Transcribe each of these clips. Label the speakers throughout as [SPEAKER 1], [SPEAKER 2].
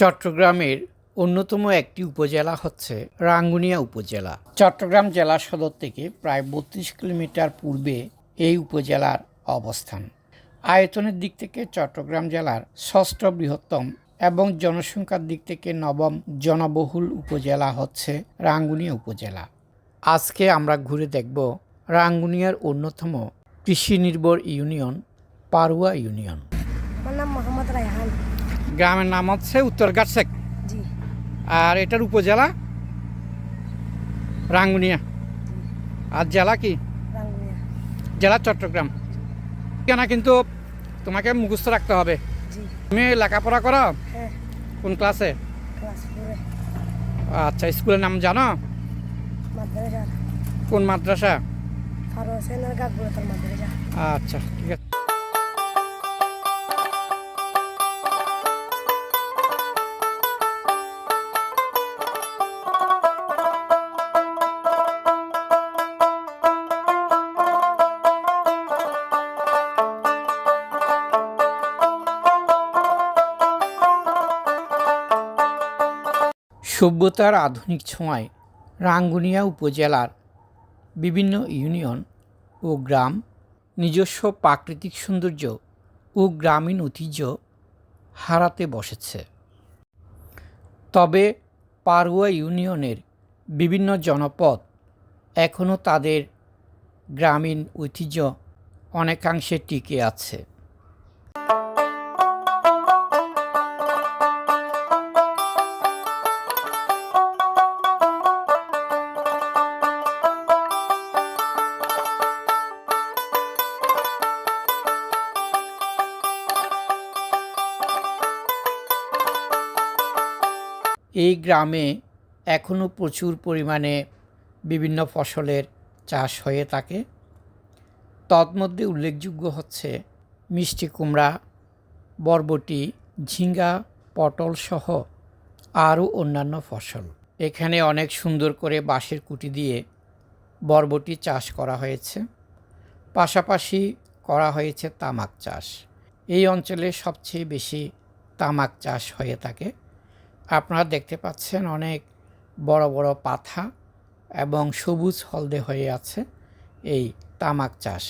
[SPEAKER 1] চট্টগ্রামের অন্যতম একটি উপজেলা হচ্ছে রাঙ্গুনিয়া উপজেলা। চট্টগ্রাম জেলা সদর থেকে প্রায় বত্রিশ কিলোমিটার পূর্বে এই উপজেলার অবস্থান। আয়তনের দিক থেকে চট্টগ্রাম জেলার ষষ্ঠ বৃহত্তম এবং জনসংখ্যার দিক থেকে নবম জনবহুল উপজেলা হচ্ছে রাঙ্গুনিয়া উপজেলা। আজকে আমরা ঘুরে দেখব রাঙ্গুনিয়ার অন্যতম কৃষি নির্ভর ইউনিয়ন, পারুয়া ইউনিয়ন।
[SPEAKER 2] আমার নাম মোহাম্মদ রায়হান।
[SPEAKER 1] গ্রামের নাম হচ্ছে উত্তর গাছসেক আর এটার উপজেলা? রাঙ্গুনিয়া। আর জেলা কি? জেলা চট্টগ্রাম। কেনা কিন্তু তোমাকে মুখস্থ রাখতে হবে। তুমি লেখাপড়া করো?
[SPEAKER 2] হ্যাঁ।
[SPEAKER 1] কোন ক্লাসে? আচ্ছা স্কুলের নাম জানো? কোন মাদ্রাসা। আচ্ছা ঠিক আছে। সভ্যতার আধুনিক ছোঁয়ায় রাঙ্গুনিয়া উপজেলার বিভিন্ন ইউনিয়ন ও গ্রাম নিজস্ব প্রাকৃতিক সৌন্দর্য ও গ্রামীণ ঐতিহ্য হারাতে বসেছে। তবে পারুয়া ইউনিয়নের বিভিন্ন জনপদ এখনও তাদের গ্রামীণ ঐতিহ্য অনেকাংশে টিকে আছে। এই গ্রামে এখনও প্রচুর পরিমাণে বিভিন্ন ফসলের চাষ হয়ে থাকে। তন্মধ্যে উল্লেখযোগ্য হচ্ছে মিষ্টি কুমড়া, বরবটি, ঝিঙ্গা, পটল সহ আরও অন্যান্য ফসল। এখানে অনেক সুন্দর করে বাঁশের কুটি দিয়ে বরবটি চাষ করা হয়েছে। পাশাপাশি করা হয়েছে তামাক চাষ। এই অঞ্চলে সবচেয়ে বেশি তামাক চাষ হয়ে থাকে। আপনারা দেখতে পাচ্ছেন অনেক বড় বড় পাথা এবং সবুজ হলদে হয়ে আছে এই তামাক চাষ।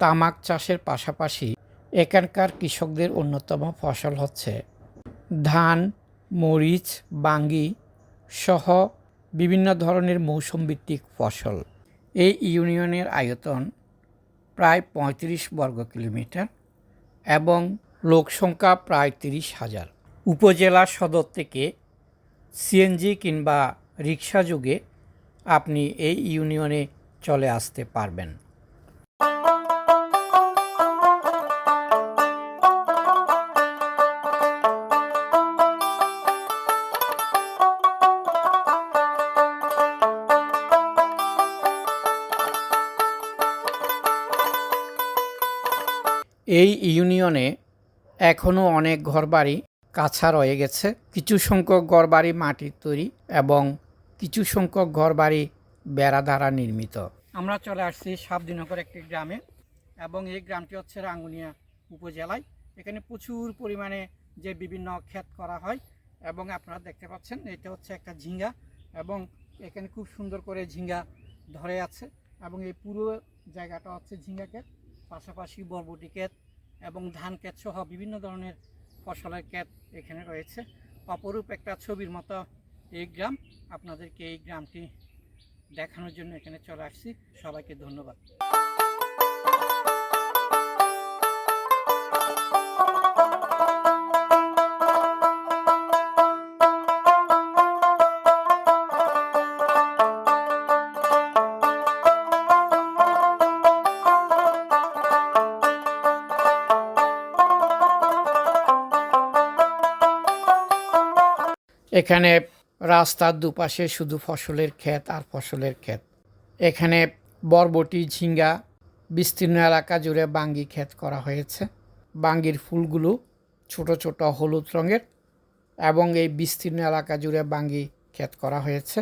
[SPEAKER 1] তামাক চাষের পাশাপাশি এখানকার কৃষকদের অন্যতম ফসল হচ্ছে ধান, মরিচ, বাঙ্গি সহ বিভিন্ন ধরনের মৌসুম ভিত্তিক ফসল। এই ইউনিয়নের আয়তন প্রায় পঁয়ত্রিশ বর্গ কিলোমিটার এবং লোকসংখ্যা প্রায় তিরিশ হাজার। উপজেলা সদর থেকে সিএনজি কিংবা রিক্সা যোগে আপনি এই ইউনিয়নে চলে আসতে পারবেন। এই ইউনিয়নে এখনও অনেক ঘরবাড়ি কাছা রয়ে গেছে। কিছু সংখ্যক ঘরবাড়ি মাটির তৈরি এবং কিছু সংখ্যক ঘরবাড়ি বেড়া দ্বারা নির্মিত। আমরা চলে আসছি সাবদিনগর একটি গ্রামে এবং এই গ্রামটি হচ্ছে রাঙ্গুনিয়া উপজেলায়। এখানে প্রচুর পরিমাণে যে বিভিন্ন ক্ষেত করা হয় এবং আপনারা দেখতে পাচ্ছেন এটা হচ্ছে একটা ঝিঙ্গা এবং এখানে খুব সুন্দর করে ঝিঙ্গা ধরে আছে এবং এই পুরো জায়গাটা হচ্ছে ঝিঙ্গা ক্ষেত। পাশাপাশি বরবটি ক্ষেত এবং ধান ক্ষেত সহ বিভিন্ন ধরনের ফসলের ক্ষেত এখানে রয়েছে। অপরূপ একটা ছবির মতো এই গ্রাম, আপনাদেরকে এই গ্রামটি দেখানোর জন্য এখানে চলে আসছি। সবাইকে ধন্যবাদ। এখানে রাস্তার দুপাশে শুধু ফসলের ক্ষেত আর ফসলের ক্ষেত। এখানে বরবটি, ঝিঙ্গা, বিস্তীর্ণ এলাকা জুড়ে বাঙ্গি ক্ষেত করা হয়েছে। বাঙ্গির ফুলগুলো ছোট ছোট হলুদ রঙের এবং এই বিস্তীর্ণ এলাকা জুড়ে বাঙ্গি ক্ষেত করা হয়েছে।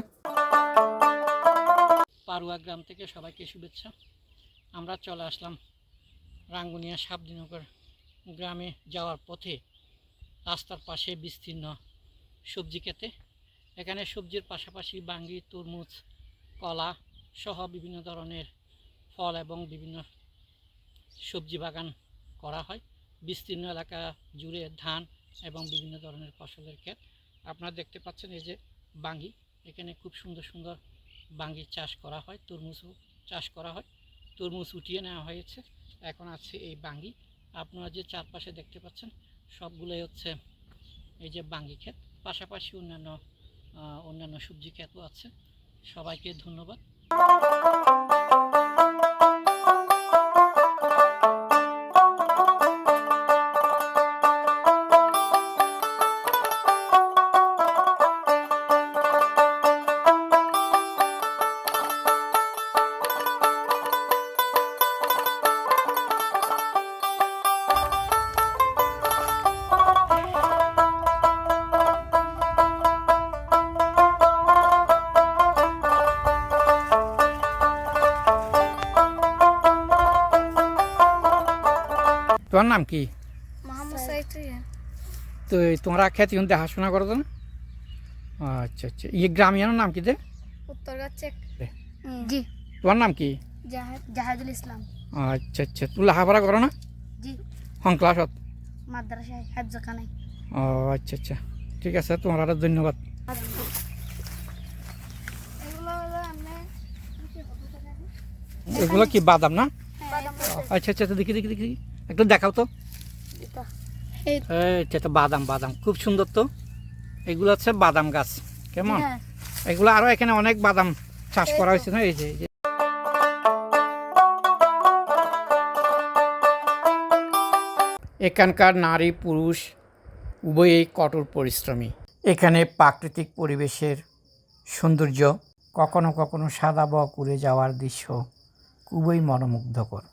[SPEAKER 1] পারুয়া গ্রাম থেকে সবাইকে শুভেচ্ছা। আমরা চলে আসলাম রাঙ্গুনিয়া সাবদিনগর গ্রামে যাওয়ার পথে। রাস্তার পাশে বিস্তীর্ণ সবজি খেতে। এখানে সবজির পাশাপাশি বাঙ্গি, তরমুজ, কলা সহ বিভিন্ন ধরনের ফল এবং বিভিন্ন সবজি বাগান করা হয়। বিস্তীর্ণ এলাকা জুড়ে ধান এবং বিভিন্ন ধরনের ফসলের ক্ষেত। আপনারা দেখতে পাচ্ছেন এই যে বাঙ্গি। এখানে খুব সুন্দর সুন্দর বাঙ্গি চাষ করা হয়, তরমুজও চাষ করা হয়। তরমুজ উঠিয়ে নেওয়া হয়েছে। এখন আছে এই বাঙ্গি। আপনারা যে চারপাশে দেখতে পাচ্ছেন, সবগুলোই হচ্ছে এই যে বাঙ্গি ক্ষেত। পাশাপাশি অন্যান্য অন্যান্য সবজি খ্যাত আছে। সবাইকে ধন্যবাদ। তোমার নাম কি? তো তোমরা খেতে কিন্তু দেখাশোনা করো তো না? আচ্ছা আচ্ছা। ইয়ে গ্রামীণের নাম কি দে।
[SPEAKER 2] জি।
[SPEAKER 1] তোমার নাম কি?
[SPEAKER 2] জাহেদ জাহেদুল ইসলাম।
[SPEAKER 1] আচ্ছা আচ্ছা। তুমি লেখাপড়া করো না?
[SPEAKER 2] জি।
[SPEAKER 1] হং ক্লাসত
[SPEAKER 2] মাদ্রাসায়
[SPEAKER 1] ও আচ্ছা আচ্ছা। ঠিক আছে তোমার আরও ধন্যবাদ।
[SPEAKER 2] এগুলো হলো আমরা
[SPEAKER 1] এগুলো কি বাদাম না? আচ্ছা আচ্ছা। আচ্ছা, দেখি দেখি দেখি। একটু দেখাও তো।
[SPEAKER 2] এই
[SPEAKER 1] এই এটা বাদাম বাদাম। খুব সুন্দর তো। এগুলো হচ্ছে বাদাম গাছ। কেমন?
[SPEAKER 2] হ্যাঁ।
[SPEAKER 1] এগুলো আরও এখানে অনেক বাদাম চাষ করা হয়েছে না? এই যে এই যে। এখানকার নারী পুরুষ উভয়েই কঠোর পরিশ্রমী। এখানে প্রাকৃতিক পরিবেশের সৌন্দর্য কখনো কখনো সাদা বক উড়ে যাওয়ার দৃশ্য খুবই মনোমুগ্ধকর।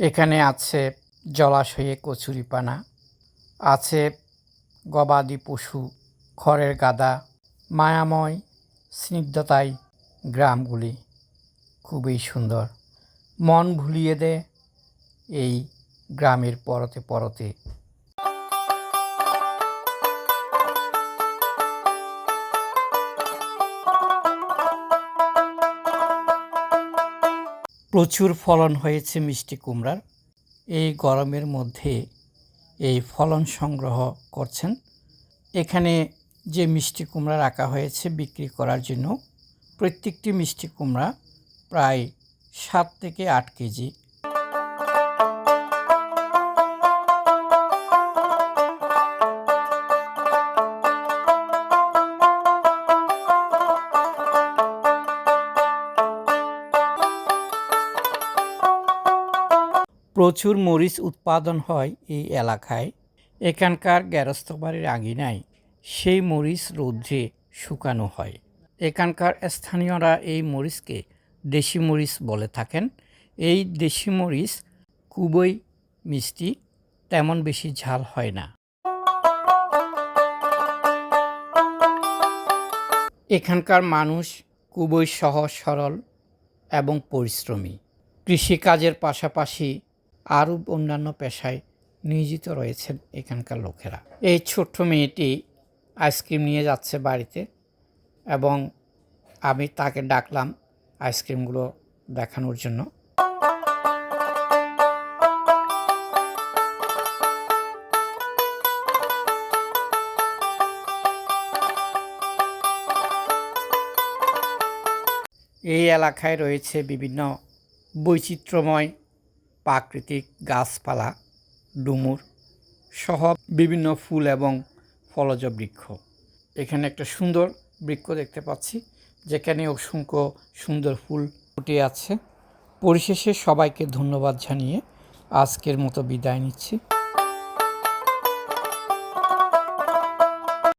[SPEAKER 1] এখানে আছে জলাশয়ে কচুরিপানা, আছে গবাদি পশু, খড়ের গাদা, মায়াময়, স্নিগ্ধতায় গ্রামগুলি। খুবই সুন্দর। মন ভুলিয়ে দেয় এই গ্রামের পরতে পরতে। প্রচুর ফলন হয়েছে মিষ্টি কুমড়ার। এই গরমের মধ্যে এই ফলন সংগ্রহ করছেন। এখানে যে মিষ্টি কুমড়া রাখা হয়েছে বিক্রি করার জন্য, প্রত্যেকটি মিষ্টি কুমড়া প্রায় সাত থেকে আট কেজি প্রচুর মরিচ উৎপাদন হয় এই এলাকায়। এখানকার গ্যারস্থ বাড়ির আঙিনায় সেই মরিচ রৌদ্রে শুকানো হয়। এখানকার স্থানীয়রা এই মরিচকে দেশি মরিচ বলে থাকেন। এই দেশি মরিচ খুবই মিষ্টি, তেমন বেশি ঝাল হয় না। এখানকার মানুষ খুবই সহজ সরল এবং পরিশ্রমী। কৃষিকাজের পাশাপাশি আরও অন্যান্য পেশায় নিয়োজিত রয়েছেন এখানকার লোকেরা। এই ছোট্ট মেয়েটি আইসক্রিম নিয়ে যাচ্ছে বাড়িতে এবং আমি তাকে ডাকলাম আইসক্রিমগুলো দেখানোর জন্য। এই এলাকায় রয়েছে বিভিন্ন বৈচিত্র্যময় প্রাকৃতিক গাছপালা, ডুমুর সহ বিভিন্ন ফুল এবং ফলজ বৃক্ষ। এখানে একটা সুন্দর বৃক্ষ দেখতে পাচ্ছি, যেখানে অসংখ্য সুন্দর ফুল ফুটে আছে। পরিশেষে সবাইকে ধন্যবাদ জানিয়ে আজকের মতো বিদায় নিচ্ছি।